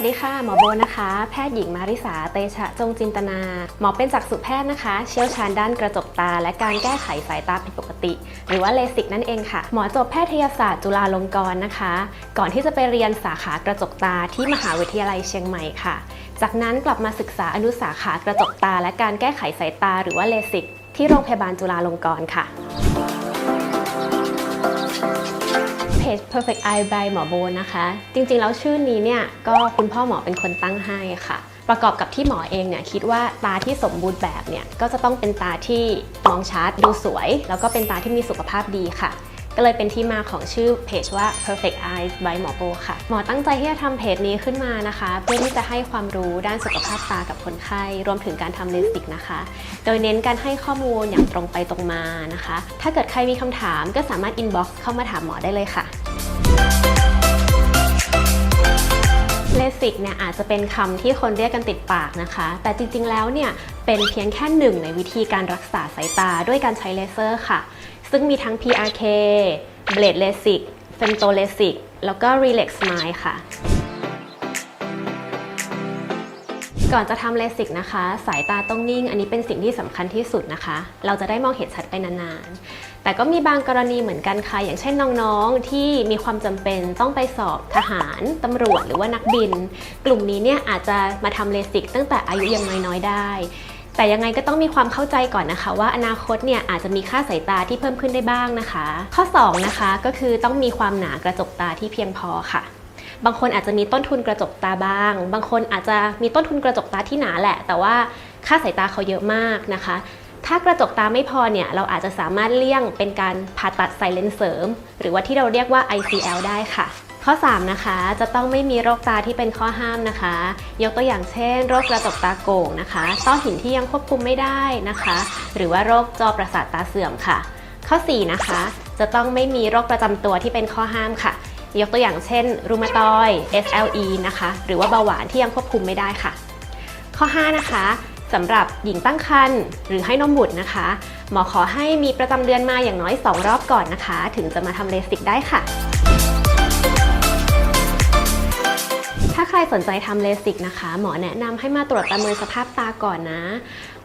สวัสดีค่ะ หมอโบนะคะ แพทย์หญิงมาริสาเตชะจงจินตนา หมอเป็นจักษุแพทย์นะคะ เชี่ยวชาญด้านกระจกตา และการแก้ไขสายตาผิดปกติ หรือว่าเลสิกนั่นเองค่ะ หมอจบแพทยศาสตร์จุฬาลงกรณ์นะคะ ก่อนที่จะไปเรียนสาขากระจกตาที่มหาวิทยาลัยเชียงใหม่ค่ะ จากนั้นกลับมาศึกษาอนุสาขากระจกตา และการแก้ไขสายตา หรือว่าเลสิกที่โรงพยาบาลจุฬาลงกรณ์ค่ะ จ Perfect Eye by หมอโบนะคะ จริงๆ แล้วชื่อนี้เนี่ยก็คุณพ่อหมอเป็นคนตั้งให้ค่ะ ประกอบกับที่หมอเองเนี่ยคิดว่าตาที่สมบูรณ์แบบเนี่ยก็จะต้องเป็นตาที่มองชัดดูสวย แล้วก็เป็นตาที่มีสุขภาพดีค่ะก็เลยเป็นที่มาของชื่อเพจว่า Perfect Eyes by หมอโบค่ะ หมอตั้งใจที่จะทำเพจนี้ขึ้นมานะคะ เพื่อที่จะให้ความรู้ด้านสุขภาพตากับคนไข้ รวมถึงการทำเลสิกนะคะ โดยเน้นการให้ข้อมูลอย่างตรงไปตรงมานะคะ ถ้าเกิดใครมีคำถามก็สามารถ inbox เข้ามาถามหมอได้เลยค่ะ เลสิกเนี่ยอาจจะเป็นคำที่คนเรียกกันติดปากนะคะ แต่จริงๆแล้วเนี่ยเป็นเพียงแค่หนึ่งในวิธีการรักษาสายตาด้วยการใช้เลเซอร์ค่ะ ซึ่งมีทั้ง PRK Blade LASIK Femto LASIK แล้วก็ Relax Smile ค่ะ ก่อนจะทำเลสิกนะคะ สายตาต้องนิ่ง อันนี้เป็นสิ่งที่สำคัญที่สุดนะคะ เราจะได้มองเห็นชัดไปนานๆ แต่ก็มีบางกรณีเหมือนกันค่ะ อย่างเช่นน้องๆ ที่มีความจำเป็นต้องไปสอบทหารตำรวจหรือว่านักบิน กลุ่มนี้เนี่ยอาจจะมาทำเลสิกตั้งแต่อายุยังน้อยๆ ได้ แต่ยังไงก็ต้องมีความเข้าใจก่อนนะคะ ว่าอนาคตเนี่ยอาจจะมีค่าสายตาที่เพิ่มขึ้นได้บ้างนะคะ ข้อ 2 นะคะก็คือต้องมีความหนากระจกตาที่เพียงพอค่ะ บางคนอาจจะมีต้นทุนกระจกตาบ้าง บางคนอาจจะมีต้นทุนกระจกตาที่หนาแหละ แต่ว่าค่าสายตาเขาเยอะมากนะคะ ถ้ากระจกตาไม่พอเนี่ย เราอาจจะสามารถเลี่ยงเป็นการผ่าตัดใส่เลนส์เสริม หรือว่าที่เราเรียกว่า ICL ได้ค่ะข้อ 3 นะคะ จะต้องไม่มีโรคตาที่เป็นข้อห้ามนะคะ ยกตัวอย่างเช่น โรคกระจกตาโก่งนะคะ ต้อหินที่ยังควบคุมไม่ได้นะคะ หรือว่าโรคจอประสาทตาเสื่อมค่ะ ข้อ 4 นะคะ จะต้องไม่มีโรคประจำตัวที่เป็นข้อห้ามค่ะ ยกตัวอย่างเช่นรูมาตอย SLE นะคะ หรือว่าเบาหวานที่ยังควบคุมไม่ได้ค่ะ ข้อ 5 นะคะสำหรับหญิงตั้งครรภ์หรือให้นมบุตรนะคะ หมอขอให้มีประจำเดือนมาอย่างน้อย 2 รอบก่อนนะคะ ถึงจะมาทำเลสิกได้ค่ะ ถ้าใครสนใจทำเลสิกนะคะ หมอแนะนำให้มาตรวจประเมินสภาพตาก่อนนะ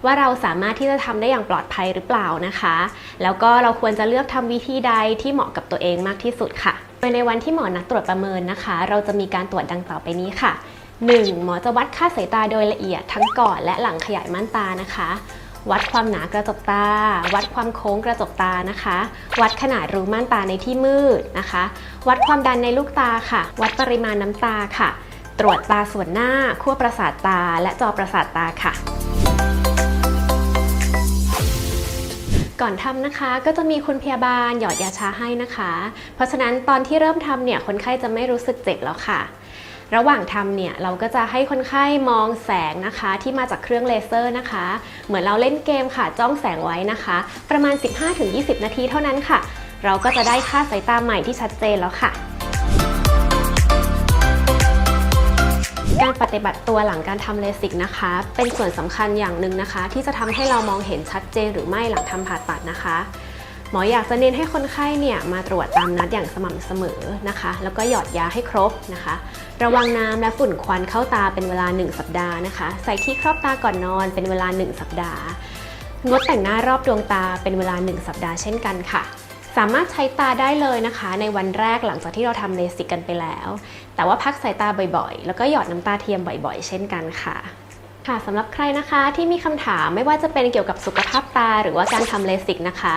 ว่าเราสามารถที่จะทำได้อย่างปลอดภัยหรือเปล่านะคะ แล้วก็เราควรจะเลือกทำวิธีใดที่เหมาะกับตัวเองมากที่สุดค่ะ ดยในวันที่หมอนัดตรวจประเมินนะคะ เราจะมีการตรวจดังต่อไปนี้ค่ะ 1. หมอจะวัดค่าสายตาโดยละเอียดทั้งก่อนและหลังขยายม่านตานะคะ วัดความหนากระจกตา วัดความโค้งกระจกตานะคะ วัดขนาดรูม่านตาในที่มืดนะคะ วัดความดันในลูกตาค่ะ วัดปริมาณน้ำตาค่ะ ตรวจตาส่วนหน้าขั้วประสาทตา และจอประสาทตาค่ะ ก่อนทำนะคะก็จะมีคุณพยาบาลหยอดยาชาให้นะคะ เพราะฉะนั้นตอนที่เริ่มทำเนี่ยคนไข้จะไม่รู้สึกเจ็บแล้วค่ะ ระหว่างทำเนี่ยเราก็จะให้คนไข้มองแสงนะคะที่มาจากเครื่องเลเซอร์นะคะ เหมือนเราเล่นเกมค่ะจ้องแสงไว้นะคะ ประมาณ 15-20 นาทีเท่านั้นค่ะ เราก็จะได้ค่าสายตาใหม่ที่ชัดเจนแล้วค่ะ การปฏิบัติตัวหลังการทำเลสิกนะคะ เป็นส่วนสำคัญอย่างหนึ่งนะคะ ที่จะทำให้เรามองเห็นชัดเจนหรือไม่หลังทำผ่าตัดนะคะ หมออยากจะเน้นให้คนไข้เนี่ยมาตรวจตามนัดอย่างสม่ำเสมอนะคะ แล้วก็หยอดยาให้ครบนะคะ ระวังน้ำและฝุ่นควันเข้าตาเป็นเวลา 1 สัปดาห์นะคะ ใส่ที่ครอบตาก่อนนอนเป็นเวลา 1 สัปดาห์ งดแต่งหน้ารอบดวงตาเป็นเวลา 1 สัปดาห์เช่นกันค่ะ สามารถใช้ตาได้เลยนะคะ ในวันแรกหลังจากที่เราทำเลสิกกันไปแล้ว แต่ว่าพักสายตาบ่อยๆ แล้วก็หยอดน้ำตาเทียมบ่อยๆ เช่นกันค่ะ ค่ะสำหรับใครนะคะที่มีคำถามไม่ว่าจะเป็นเกี่ยวกับสุขภาพตาหรือว่าการทำเลสิกนะคะ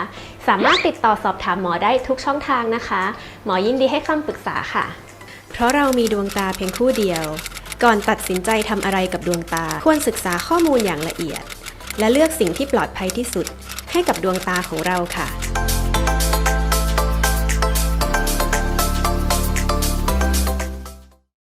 สามารถติดต่อสอบถามหมอได้ทุกช่องทางนะคะ หมอยินดีให้คำปรึกษาค่ะ เพราะเรามีดวงตาเพียงคู่เดียว ก่อนตัดสินใจทำอะไรกับดวงตา ควรศึกษาข้อมูลอย่างละเอียด และเลือกสิ่งที่ปลอดภัยที่สุด ให้กับดวงตาของเราค่ะ